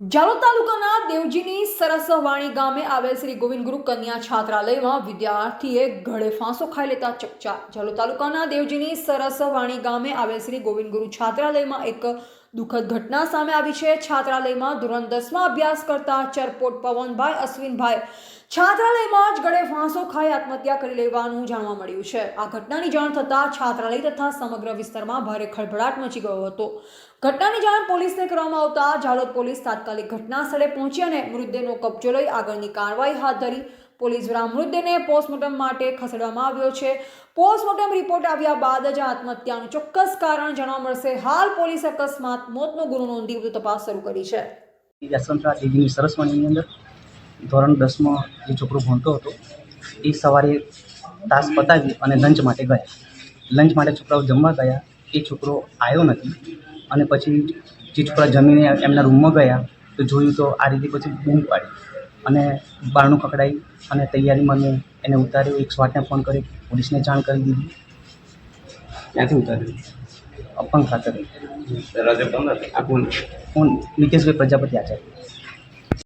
જાલોદ તાલુકાના દેવજીની સરસવાણી ગામે આવેલ શ્રી ગોવિંદ ગુરુ કન્યા છાત્રાલયમાં વિદ્યાર્થીએ ગળે ફાંસો ખાઈ લેતા ચકચાર. જાલોદ તાલુકાના દેવજીની સરસવાણી ગામે આવેલ શ્રી ગોવિંદ ગુરુ છાત્રાલયમાં એક દુઃખદ ઘટના સામે આવી છે. છાત્રાલયમાં ધોરણ દસમાં અભ્યાસ કરતા ચરપોટ પવનભાઈ, અશ્વિનભાઈ. છાત્રાલયમાં જ ગળે ફાંસો ખાઈ આત્મહત્યા કરી લેવાનું જાણવા મળ્યું છે. આ ઘટનાની જાણ થતાં છાત્રાલય તથા સમગ્ર વિસ્તારમાં ભારે ખળભળાટ મચી ગયો હતો. ઘટનાની જાણ પોલીસને કરવામાં આવતા ઝાલોદ પોલીસ તાત્કાલિક ઘટના સ્થળે પહોંચી અને મૃતદેહનો કબજો લઈ આગળની કાર્યવાહી હાથ ધરી પોલીસ દ્વારા મૃતદેહને પોસ્ટમોર્ટમ માટે ખસેડવામાં આવ્યો છે. પોસ્ટમોર્ટમ રિપોર્ટ આવ્યા બાદ જ આત્મહત્યાનું ચોક્કસ કારણ જાણવા મળશે. હાલ પોલીસ અકસ્માત, મોતનો ગુનો નોંધી વધુ તપાસ શરૂ કરી છે. યશવંતરા દેવીની સરસવાણીની અંદર ધોરણ દસમાં જે છોકરો ભણતો હતો, એ સવારે તાસ પતાવી અને લંચ માટે ગયા. લંચ માટે છોકરાઓ જમવા ગયા. એ છોકરો આવ્યો નથી. અને પછી જે છોકરા જમીને એમના રૂમમાં ગયા, તો જોયું તો આ રીતે પછી બૂમ પાડી. અને બારણું ખખડાઈ અને તૈયારીમાં મેં એને ઉતાર્યો. એક સ્વાટને ફોન કર્યો. પોલીસને જાણ કરી દીધી. ક્યાંથી ઉતાર્યું? અપંગ ખાતર આ કોણ? હું નિકેશભાઈ પ્રજાપતિ આચાર્ય.